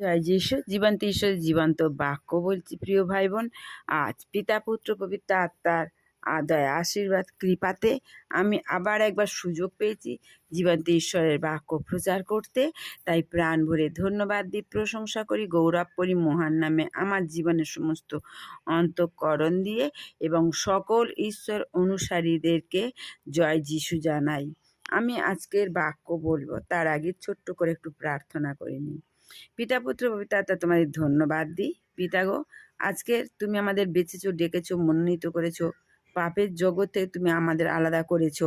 জয় যিশু জীবন্ত ঈশ্বরের জীবন্ত বাক্য বলছি, প্রিয় ভাই বোন আজ পিতা, পুত্র, পবিত্র আত্মার আদয় আশীর্বাদ কৃপাতে আমি আবার একবার সুযোগ পেয়েছি জীবন্ত ঈশ্বরের বাক্য প্রচার করতে। তাই প্রাণ ভরে ধন্যবাদ দিই প্রশংসা করি, গৌরব করি, মহান নামে আমার জীবনের সমস্ত অন্তঃকরণ দিয়ে এবং সকল ঈশ্বর অনুসারীদেরকে জয় যিশু জানাই। আমি আজকের বাক্য বলব, তার আগে ছোট্ট করে একটু প্রার্থনা করে নিই। পিতা পুত্র তা তোমাদের ধন্যবাদ দিই। পিতা গো, আজকে তুমি আমাদের বেঁচেছো, ডেকেছো, মনোনীত করেছ, পাপের জগৎ থেকে তুমি আমাদের আলাদা করেছ।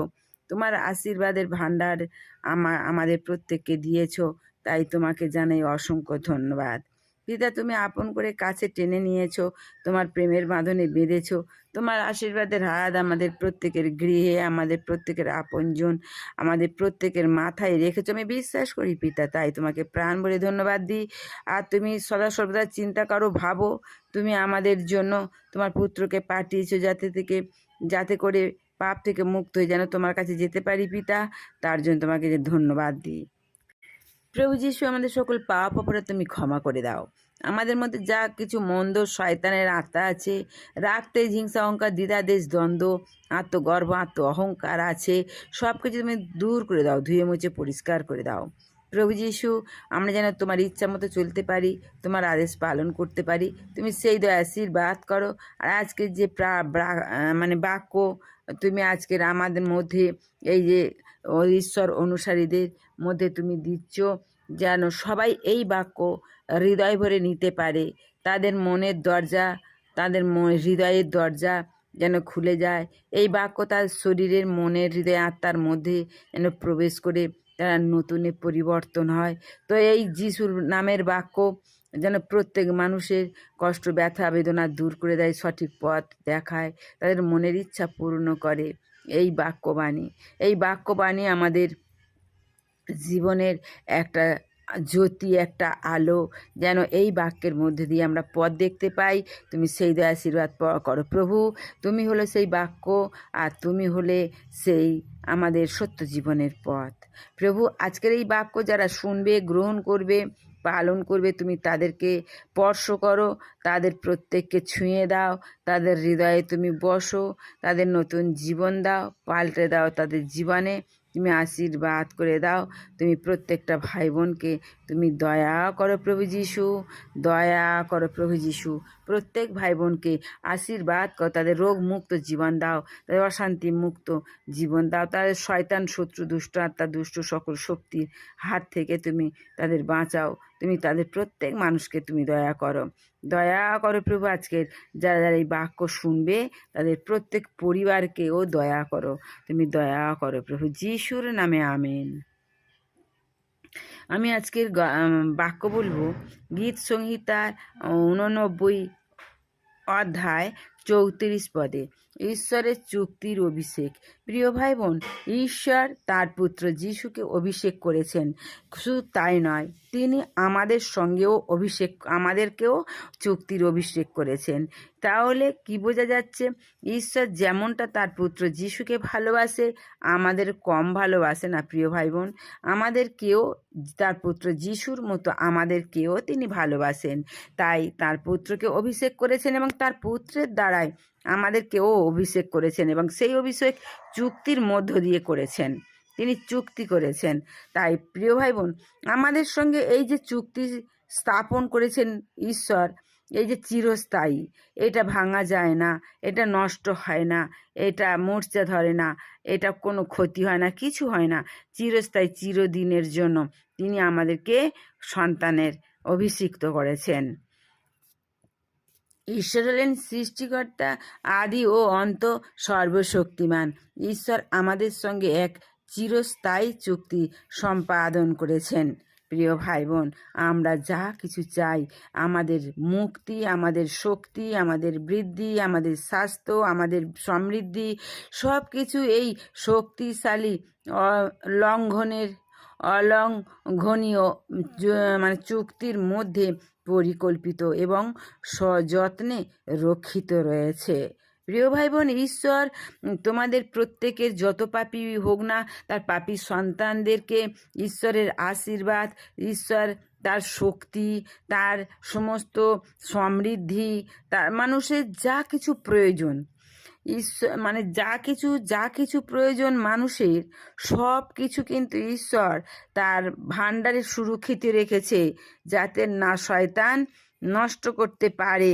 তোমার আশীর্বাদের ভাণ্ডার আমা, আমাদের প্রত্যেককে দিয়েছ, তাই তোমাকে জানাই অসংখ্য ধন্যবাদ। পিতা তুমি আপন করে কাছে টেনে নিয়েছো, তোমার প্রেমের বাঁধনে বেঁধেছো, তোমার আশীর্বাদের হাত আমাদের প্রত্যেকের গৃহে, আমাদের প্রত্যেকের আপনজন, আমাদের প্রত্যেকের মাথায় রেখেছো। আমি বিশ্বাস করি পিতা, তাই তোমাকে প্রাণ বলে ধন্যবাদ দিই। আর তুমি সদা সর্বদা চিন্তা করো, ভাবো, তুমি আমাদের জন্য তোমার পুত্রকে পাঠিয়েছো যাতে থেকে, যাতে করে পাপ থেকে মুক্ত হয়ে যেন তোমার কাছে যেতে পারি পিতা, তার জন্য তোমাকে যে ধন্যবাদ দিই। প্রভু যিশু আমাদের সকল পাপ অপরাধ তুমি ক্ষমা করে দাও। আমাদের মধ্যে যা কিছু মন্দ শয়তানের আত্মা আছে, রাগতে, হিংসা, অহংকার দ্বিধাদেশ দ্বন্দ্ব, আত্মগর্ব আত্ম অহংকার আছে সব কিছু তুমি দূর করে দাও, ধুয়ে মুছে, পরিষ্কার করে দাও। প্রভু যিশু, আমরা যেন তোমার ইচ্ছা মতো চলতে পারি, তোমার আদেশ পালন করতে পারি। তুমি সেই দয়া আশীর্বাদ করো। আর আজকে যে প্রা- মানে বাক্য, তুমি আজকের আমাদের মধ্যে, এই যে ঈশ্বর অনুসারীদের মধ্যে তুমি দিচ্ছ, যেন সবাই এই বাক্য হৃদয় ভরে নিতে পারে। তাদের মনের দরজা, তাদের হৃদয়ের দরজা যেন খুলে যায়। এই বাক্য তার শরীরের মনের হৃদয় আত্মার মধ্যে যেন প্রবেশ করে তারা নতুনে পরিবর্তন হয়। তো এই যিশুর নামের বাক্য যেন প্রত্যেক মানুষের কষ্ট, ব্যথা, বেদনা দূর করে দেয়, সঠিক পথ দেখায়, তাদের মনের ইচ্ছা পূর্ণ করে। এই বাক্যবাণী এই বাক্যবাণী আমাদের জীবনের একটা জ্যোতি একটা আলো যেন এই বাক্যের মধ্যে দিয়ে আমরা পথ দেখতে পাই। তুমি সেই দয়া আশীর্বাদ করো প্রভু। তুমি হলো সেই বাক্য আর তুমি হলে সেই আমাদের সত্য জীবনের পথ। প্রভু, আজকের এই বাক্য যারা শুনবে, গ্রহণ করবে, পালন করবে, তুমি তাদেরকে স্পর্শ করো, তাদের প্রত্যেককে ছুঁয়ে দাও, তাদের হৃদয়ে তুমি বসো, তাদের নতুন জীবন দাও, পাল্টে দাও তাদের জীবনে। তুমি আশীর্বাদ করে দাও। তুমি প্রত্যেকটা ভাই বোনকে তুমি দয়া করো প্রভু যিশু, দয়া করো প্রভু যিশু। প্রত্যেক ভাই বোনকে আশীর্বাদ করো, তাদের রোগ মুক্ত জীবন দাও, তাদের অশান্তি মুক্ত জীবন দাও, তাদের শয়তান, শত্রু, দুষ্ট আত্মা, দুষ্ট সকল শক্তির হাত থেকে তুমি তাদের বাঁচাও, তুমি তাদের প্রত্যেক মানুষকে তুমি দয়া করো। দয়া করো প্রভু আজকের যারা যারা এই বাক্য শুনবে, তাদের প্রত্যেক পরিবারকেও দয়া করো। তুমি দয়া করো প্রভু যিশুর নামে, আমেন। আমি আজকের বাক্য বলব। গীত সংহিতার উননব্বই অধ্যায় চৌত্রিশ পদে ঈশ্বরের চুক্তির অভিষেক। প্রিয় ভাই বোন ঈশ্বর তার পুত্র যিশুকে অভিষেক করেছেন। শুধু তাই নয়, তিনি আমাদের সঙ্গেও অভিষেক, আমাদেরকেও চুক্তির অভিষেক করেছেন। তাহলে কি বোঝা যাচ্ছে, ঈশ্বর যেমনটা তার পুত্র যিশুকে ভালোবাসে, আমাদের কম ভালোবাসে না প্রিয় ভাই বোন আমাদেরকেও তার পুত্র যিশুর মতো আমাদেরকেও তিনি ভালোবাসেন। তাই তার পুত্রকে অভিষেক করেছেন এবং তার পুত্রের দ্বারাই আমাদেরকেও অভিষেক করেছেন এবং সেই অভিষেক চুক্তির মধ্য দিয়ে করেছেন। তিনি চুক্তি করেছেন। তাই প্রিয় ভাই বোন আমাদের সঙ্গে এই যে চুক্তি স্থাপন করেছেন ঈশ্বর, এই যে চিরস্থায়ী, এটা ভাঙা যায় না, এটা নষ্ট হয় না, এটা মূর্ছা ধরে না, এটা কোনো ক্ষতি হয় না, কিছু হয় না, চিরস্থায়ী, চিরদিনের জন্য তিনি আমাদেরকে সন্তানের অভিষিক্ত করেছেন। ঈশ্বর হলেন সৃষ্টিকর্তা আদি ও অন্ত সর্বশক্তিমান। ঈশ্বর আমাদের সঙ্গে এক চিরস্থায়ী চুক্তি সম্পাদন করেছেন। প্রিয় ভাই বোন আমরা যা কিছু চাই, আমাদের মুক্তি, আমাদের শক্তি, আমাদের বৃদ্ধি, আমাদের স্বাস্থ্য, আমাদের সমৃদ্ধি সব কিছু এই শক্তিশালী লঙ্ঘনের অলঙ্ঘনীয় মানে চুক্তির মধ্যে পরিকল্পিত এবং সযত্নে রক্ষিত রয়েছে। প্রিয় ভাই বোন ঈশ্বর তোমাদের প্রত্যেকের যত পাপি হোক না, তার পাপি সন্তানদেরকে ঈশ্বরের আশীর্বাদ, ঈশ্বর তার শক্তি, তার সমস্ত সমৃদ্ধি, তার মানুষের যা কিছু প্রয়োজন ঈশ্বর মানে যা কিছু যা কিছু প্রয়োজন মানুষের, সব কিছু কিন্তু ঈশ্বর তার ভাণ্ডারে সুরক্ষিত রেখেছে, যাতে না শয়তান নষ্ট করতে পারে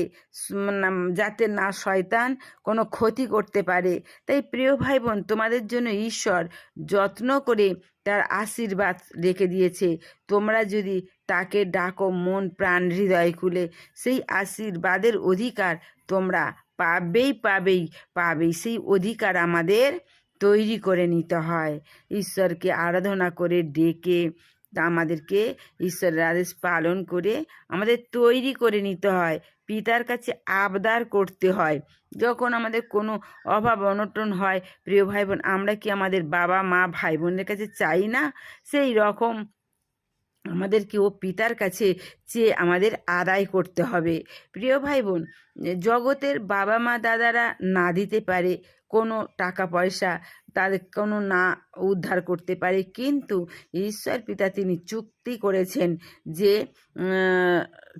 যাতে না শয়তান কোনো ক্ষতি করতে পারে। তাই প্রিয় ভাই বোন তোমাদের জন্য ঈশ্বর যত্ন করে তার আশীর্বাদ রেখে দিয়েছে। তোমরা যদি তাকে ডাকো মন প্রাণ হৃদয় খুলে, সেই আশীর্বাদের অধিকার তোমরা পাবেই পাবেই পাবেই। সেই অধিকার আমাদের তৈরি করে নিতে হয়। ঈশ্বরকে আরাধনা করে ডেকে তা আমাদেরকে ঈশ্বরের আদেশ পালন করে আমাদের তৈরি করে নিতে হয়। পিতার কাছে আবদার করতে হয়। যখন আমাদের কোনো অভাব, অনটন হয়, প্রিয় ভাই বোন আমরা কি আমাদের বাবা মা ভাই বোনের কাছে চাই না? সেই রকম আমাদেরকে ও পিতার কাছে চেয়ে আমাদের আদায় করতে হবে। প্রিয় ভাই বোন জগতের বাবা মা দাদারা না দিতে পারে কোনো টাকা পয়সা তাদের কোনো না উদ্ধার করতে পারে। কিন্তু ঈশ্বর পিতা তিনি চুক্তি করেছেন যে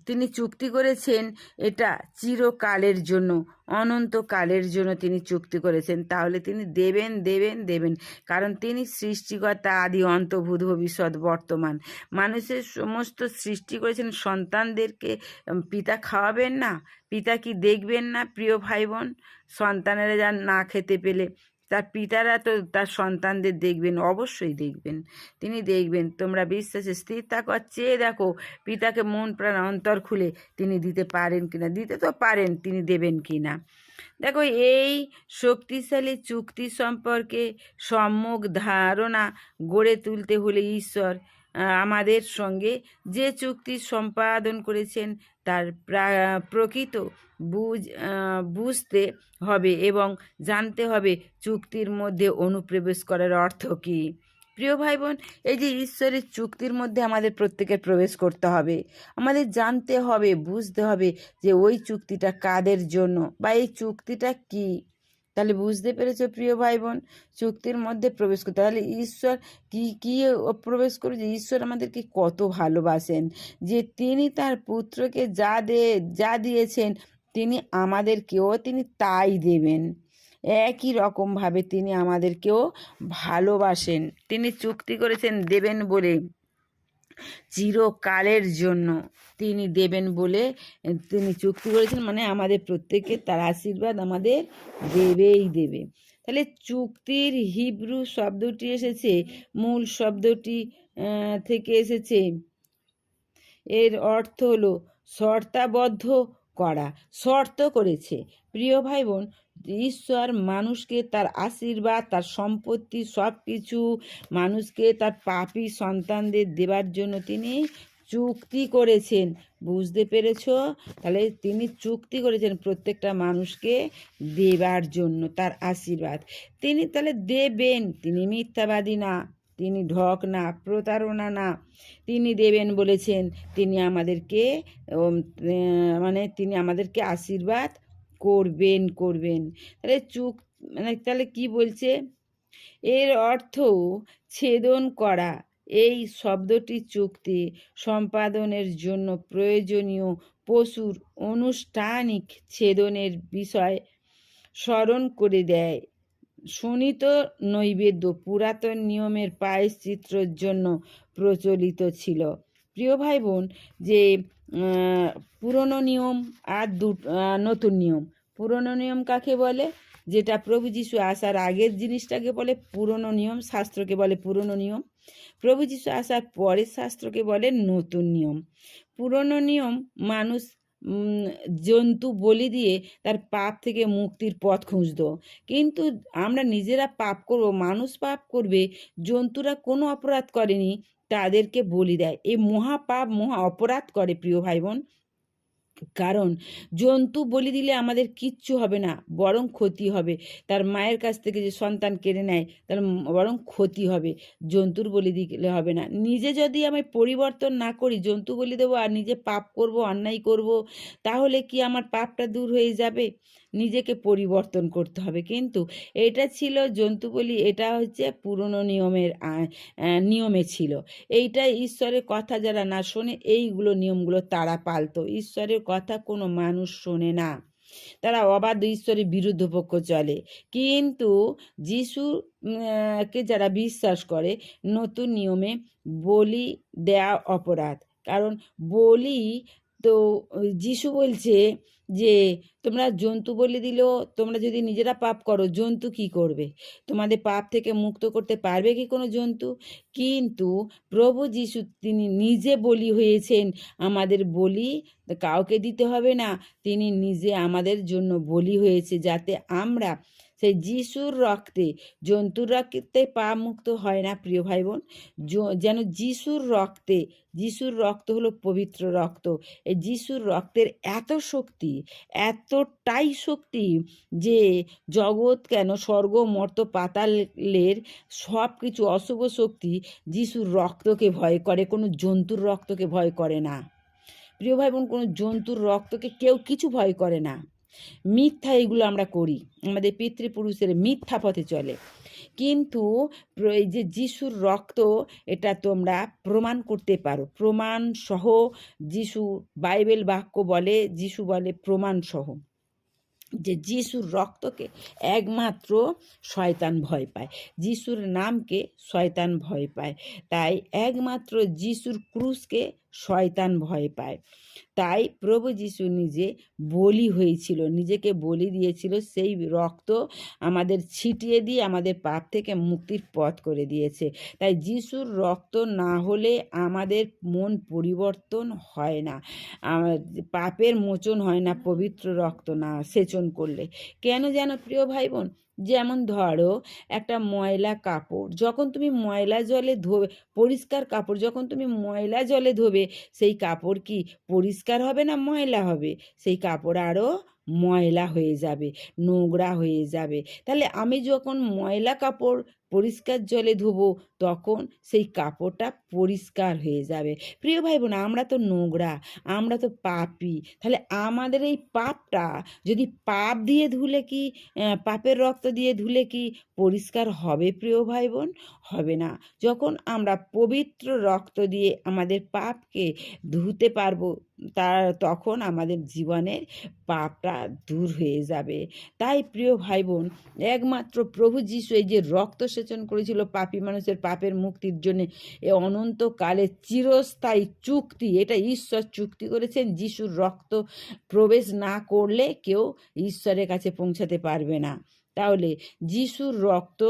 তিনি চুক্তি করেছেন এটা চিরকালের জন্য, অনন্তকালের জন্য তিনি চুক্তি করেছেন। তাহলে তিনি দেবেন দেবেন দেবেন। কারণ তিনি সৃষ্টিকর্তা, আদি অন্ত ভূত ভবিষ্যৎ, বর্তমান। মানুষের সমস্ত সৃষ্টি করেছেন, সন্তানদেরকে পিতা খাওয়াবেন না, পিতা কি দেখবেন না, প্রিয় ভাই বোন? সন্তানেরা যা না খেতে পেলে তার পিতারা তো তার সন্তানদের দেখবেন, অবশ্যই দেখবেন। তিনি দেখবেন, তোমরা বিশ্বাসে স্থির থাকো আর চেয়ে দেখো পিতাকে মন প্রাণ অন্তর খুলে তিনি দিতে পারেন কিনা। দিতে তো পারেন, তিনি দেবেন কিনা। দেখো, এই শক্তিশালী চুক্তি সম্পর্কে সম্যক ধারণা গড়ে তুলতে হলে ঈশ্বর আমাদের সঙ্গে যে চুক্তি সম্পাদন করেছেন তার প্রা- প্রকৃত বুঝ বুঝতে হবে এবং জানতে হবে চুক্তির মধ্যে অনুপ্রবেশ করার অর্থ কী। প্রিয় ভাই বোন এই যে ঈশ্বরের চুক্তির মধ্যে আমাদের প্রত্যেকের প্রবেশ করতে হবে। আমাদের জানতে হবে, বুঝতে হবে যে ওই চুক্তিটা কাদের জন্য বা এই চুক্তিটা কি? তাহলে বুঝতে পেরেছ, প্রিয় ভাই বোন চুক্তির মধ্যে প্রবেশ করতে। তাহলে ঈশ্বর কি কি প্রবেশ করেছে? ঈশ্বর আমাদেরকে কত ভালোবাসেন যে তিনি তার পুত্রকে যা দে, যা দিয়েছেন তিনি আমাদেরকেও তিনি তাই দেবেন। একই রকমভাবে তিনি আমাদেরকেও ভালোবাসেন। তিনি চুক্তি করেছেন দেবেন বলে। চিরকালের জন্য তিনি দেবেন বলে তিনি চুক্তি করেছেন। মানে আমাদের প্রত্যেককে তার আশীর্বাদ আমাদের দেবেই দেবে। তাহলে চুক্তির হিব্রু শব্দটি এসেছে, মূল শব্দটি থেকে এসেছে। এর অর্থ হলো শর্তাবদ্ধ করা, শর্ত করেছে। প্রিয় ভাই বোন ঈশ্বর মানুষকে তার আশীর্বাদ, তার সম্পত্তি সব কিছু মানুষকে তার পাপি সন্তানদের দেবার জন্য তিনি চুক্তি করেছেন। বুঝতে পেরেছ? তাহলে তিনি চুক্তি করেছেন প্রত্যেকটা মানুষকে দেবার জন্য, তার আশীর্বাদ। তিনি তাহলে দেবেন, তিনি মিথ্যাবাদী না। তিনি ঢক না, প্রতারণা না। তিনি দেবেন বলেছেন, তিনি আমাদেরকে মানে তিনি আমাদেরকে আশীর্বাদ করবেন করবেন। তাহলে চুক মানে তাহলে কি বলছে? এর অর্থ ছেদন করা। এই শব্দটি চুক্তি সম্পাদনের জন্য প্রয়োজনীয় পশুর আনুষ্ঠানিক ছেদনের বিষয় স্মরণ করে দেয়। শোণিত নৈবেদ্য পুরাতন নিয়মের পায়শ্চিত্রর জন্য প্রচলিত ছিল। প্রিয় ভাই বোন যে পুরনো নিয়ম আর দু নতুন নিয়ম। পুরনো নিয়ম কাকে বলে? যেটা প্রভু যিশু আসার আগের জিনিসটাকে বলে পুরনো নিয়ম, শাস্ত্রকে বলে পুরনো নিয়ম। প্রভু যিশু আসার পরের শাস্ত্রকে বলে নতুন নিয়ম। পুরনো নিয়ম মানুষ জন্তু বলি দিয়ে তার পাপ থেকে মুক্তির পথ খুঁজত। কিন্তু আমরা নিজেরা পাপ করব, মানুষ পাপ করবে, জন্তুরা কোনো অপরাধ করেনি, তাদেরকে বলি দেয়। এই মহাপাপ মহা অপরাধ করে, প্রিয় ভাই বোন কারণ জন্তু বলি দিলে আমাদের কিচ্ছু হবে না, বরং ক্ষতি হবে। তার মায়ের কাছ থেকে যে সন্তান কেড়ে নেয়, তার বরং ক্ষতি হবে। জন্তুর বলি দিলে হবে না। নিজে যদি আমি পরিবর্তন না করি, জন্তু বলি দেবো আর নিজে পাপ করব, অন্যায় করব, তাহলে কি আমার পাপটা দূর হয়ে যাবে? নিজেকে পরিবর্তন করতে হবে। কিন্তু এটা ছিল জন্তু বলি, এটা হচ্ছে পুরনো নিয়মের নিয়মে ছিল। এইটা ঈশ্বরের কথা যারা না শোনে, এইগুলো নিয়মগুলো তারা পালতো। ঈশ্বরের কথা কোনো মানুষ শোনে না। তারা অবাধ ঈশ্বরের বিরুদ্ধ পক্ষ চলে। কিন্তু যিশু কে যারা বিশ্বাস করে, নতুন নিয়মে বলি দেয়া অপরাধ। কারণ বলি তো যিশু বলছে যে, তোমরা জন্তু বলি দিলেও তোমরা যদি নিজেরা পাপ করো, জন্তু কি করবে? তোমাদের পাপ থেকে মুক্ত করতে পারবে কি কোনো জন্তু? কিন্তু প্রভু যিশু, তিনি নিজে বলি হয়েছেন, আমাদের বলি কাউকে দিতে হবে না। তিনি নিজে আমাদের জন্য বলি হয়েছে যাতে আমরা সেই যিশুর রক্তে জন্তুর রক্তে পা মুক্ত হয় না, প্রিয় ভাই বোন যেন যিশুর রক্তে, যিশুর রক্ত হলো পবিত্র রক্ত। এই যিশুর রক্তের এত শক্তি, এতটাই শক্তি যে জগৎ কেন স্বর্গ, মর্ত, পাতালের সব কিছু অশুভ শক্তি যিশুর রক্তকে ভয় করে, কোনো জন্তুর রক্তকে ভয় করে না। প্রিয় ভাই বোন কোনো জন্তুর রক্তকে কেউ কিছু ভয় করে না। মিথ্যা এগুলো আমরা করি। আমাদের পিতৃপুরুষের মিথ্যা পথে চলে। কিন্তু এই যে যিশুর রক্ত, এটা তোমরা প্রমাণ করতে পারো। প্রমাণ সহ যিশু বাইবেল বাক্য বলে, যিশু বলে প্রমাণ সহ। যে যিশুর রক্তকে একমাত্র শয়তান ভয় পায়। যিশুর নামকে শয়তান ভয় পায়। তাই একমাত্র যিশুর ক্রুশকে শয়তান ভয় পায়। তাই প্রভু যিশু নিজে বলি হয়েছিল, নিজেকে বলি দিয়েছিল, সেই রক্ত আমাদের ছিটিয়ে দিয়ে আমাদের পাপ থেকে মুক্তির পথ করে দিয়েছে। তাই যিশুর রক্ত না হলে আমাদের মন পরিবর্তন হয় না। পাপের মোচন হয় না, পবিত্র রক্ত না সেচন করলে। কেন যেন প্রিয় ভাই বোন যেমন ধরো একটা ময়লা কাপড়, যখন তুমি ময়লা জলে ধোবে, পরিষ্কার কাপড়, যখন তুমি ময়লা জলে ধোবে, সেই কাপড় কি পরিষ্কার হবে না ময়লা হবে? সেই কাপড় আরও ময়লা হয়ে যাবে, নোংরা হয়ে যাবে। তাহলে আমি যখন ময়লা কাপড় পরিষ্কার জলে ধোবো, তখন সেই কাপড়টা পরিষ্কার হয়ে যাবে। প্রিয় ভাই বোন আমরা তো নোংরা, আমরা তো পাপি, তাহলে আমাদের এই পাপটা যদি পাপ দিয়ে ধুলে কি পাপের রক্ত দিয়ে ধুলে কি পরিষ্কার হবে প্রিয় ভাই বোন হবে না। যখন আমরা পবিত্র রক্ত দিয়ে আমাদের পাপকে ধুতে পারব, তার তখন আমাদের জীবনের পাপটা দূর হয়ে যাবে। তাই প্রিয় ভাই বোন একমাত্র প্রভু যিশু এই যে রক্ত সেচন করেছিল পাপী মানুষের পাপের মুক্তির জন্য। এ অনন্তকালে চিরস্থায়ী চুক্তি, এটা ঈশ্বর চুক্তি করেছেন, যিশুর রক্ত প্রবেশ না করলে কেউ ঈশ্বরের কাছে পৌঁছাতে পারবে না। তাহলে যিশুর রক্ত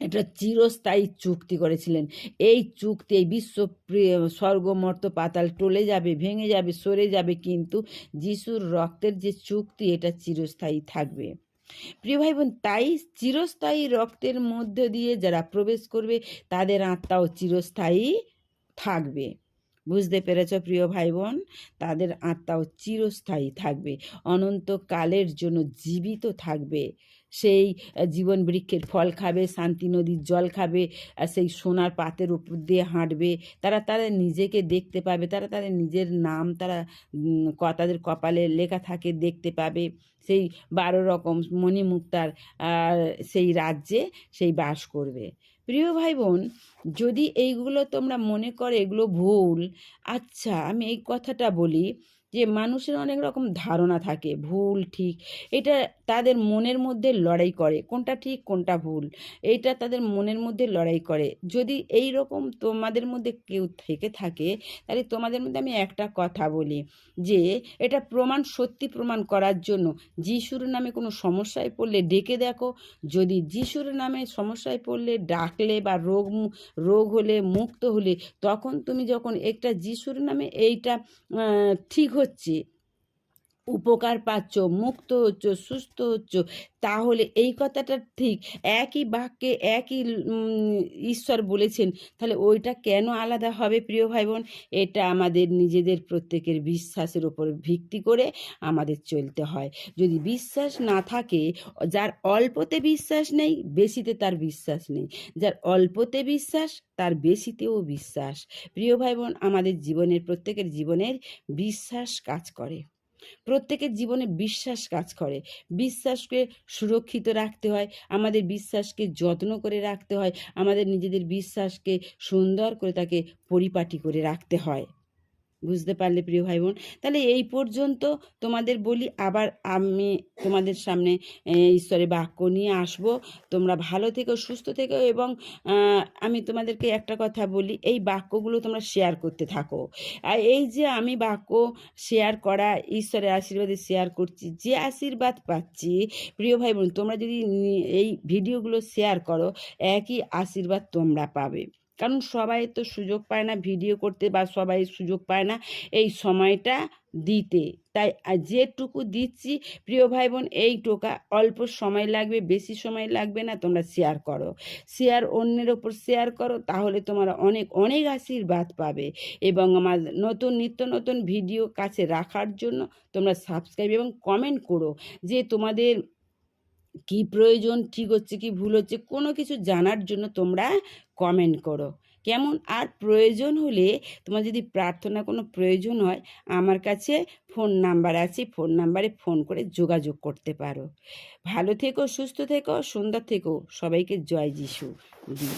এটা চিরস্থায়ী চুক্তি করেছিলেন। এই চুক্তি, এই বিশ্ব স্বর্গমর্ত পাতাল টলে যাবে, ভেঙে যাবে, সরে যাবে, কিন্তু যিশুর রক্তের যে চুক্তি, এটা চিরস্থায়ী থাকবে। প্রিয় ভাই বোন তাই চিরস্থায়ী রক্তের মধ্য দিয়ে যারা প্রবেশ করবে, তাদের আত্মাও চিরস্থায়ী থাকবে। বুঝতে পেরেছ প্রিয় ভাই বোন তাদের আত্মাও চিরস্থায়ী থাকবে। অনন্তকালের জন্য জীবিত থাকবে। সেই জীবন বৃক্ষের ফল খাবে, শান্তি নদীর জল খাবে সেই সোনার পাতের উপর দিয়ে হাঁটবে। তারা তারা নিজেকে দেখতে পাবে, তারা তাদের নিজের নাম তারা তাদের কপালে লেখা থাকে, দেখতে পাবে। সেই বারো রকম মণিমুক্তার সেই রাজ্যে সেই বাস করবে। প্রিয় ভাই বোন যদি এইগুলো তোমরা মনে করে এগুলো ভুল আচ্ছা আমি এই কথাটা বলি যে মানুষের অনেক রকম ধারণা থাকে, ভুল ঠিক, এটা তাদের মনের মধ্যে লড়াই করে, কোনটা ঠিক, কোনটা ভুল এইটা তাদের মনের মধ্যে লড়াই করে। যদি এই রকম তোমাদের মধ্যে কেউ থেকে থাকে, তাহলে তোমাদের মধ্যে আমি একটা কথা বলি, যে এটা প্রমাণ, সত্যি প্রমাণ করার জন্য যিশুর নামে কোনো সমস্যায় পড়লে ডেকে দেখো। যদি যিশুর নামে সমস্যায় পড়লে, ডাকলে বা রোগ রোগ হলে, মুক্ত হলে, তখন তুমি যখন একটা যিশুর নামে এইটা ঠিক হচ্ছে উপকার পাচ্ছ, মুক্ত হচ্ছ, সুস্থ হচ্ছ, তাহলে এই কথাটা ঠিক একই বাক্যে একই ঈশ্বর বলেছেন। তাহলে ওইটা কেন আলাদা হবে প্রিয় ভাই বোন এটা আমাদের নিজেদের প্রত্যেকের বিশ্বাসের উপর ভিত্তি করে আমাদের চলতে হয়। যদি বিশ্বাস না থাকে, যার অল্পতে বিশ্বাস নেই, বেশিতে তার বিশ্বাস নেই। যার অল্পতে বিশ্বাস, তার বেশিতেও বিশ্বাস। প্রিয় ভাই বোন আমাদের জীবনের, প্রত্যেকের জীবনের বিশ্বাস কাজ করে। প্রত্যেকের জীবনে বিশ্বাস কাজ করে। বিশ্বাসকে সুরক্ষিত রাখতে হয়, আমাদের বিশ্বাসকে যত্ন করে রাখতে হয়, আমাদের নিজেদের বিশ্বাসকে সুন্দর করে তাকে পরিপাটি করে রাখতে হয়। বুঝতে পারলে প্রিয় ভাই বোন তাহলে এই পর্যন্ত তোমাদের বলি, আবার আমি তোমাদের সামনে ঈশ্বরের বাক্য নিয়ে আসব। তোমরা ভালো থেকো, সুস্থ থেকো এবং আমি তোমাদেরকে একটা কথা বলি, এই বাক্যগুলো তোমরা শেয়ার করতে থাকো। আর এই যে আমি বাক্য শেয়ার করা, ঈশ্বরের আশীর্বাদে শেয়ার করছি, যে আশীর্বাদ পাচ্ছি, প্রিয় ভাই বোন তোমরা যদি এই ভিডিওগুলো শেয়ার করো, একই আশীর্বাদ তোমরা পাবে। কারণ সবাই তো সুযোগ পায় না ভিডিও করতে বা সবাই সুযোগ পায় না এই সময়টা দিতে। তাই যেটুকু দিচ্ছি, প্রিয় ভাই বোন এই টোকা অল্প সময় লাগবে, বেশি সময় লাগবে না, তোমরা শেয়ার করো। শেয়ার অন্যের ওপর শেয়ার করো, তাহলে তোমরা অনেক অনেক আশীর্বাদ পাবে। এবং আমার নতুন, নিত্য নতুন ভিডিও কাছে রাখার জন্য তোমরা সাবস্ক্রাইব এবং কমেন্ট করো। যে তোমাদের কি প্রয়োজন, ঠিক হচ্ছে কি ভুল হচ্ছে, কোনো কিছু জানার জন্য তোমরা কমেন্ট করো। কেমন? আর প্রয়োজন হলে তোমার যদি প্রার্থনা কোনো প্রয়োজন হয়, আমার কাছে ফোন নাম্বার আছে ফোন নাম্বারে ফোন করে যোগাযোগ করতে পারো। ভালো থেকো, সুস্থ থেকো, সুন্দর থেকো। সবাইকে জয় যিশু। দিই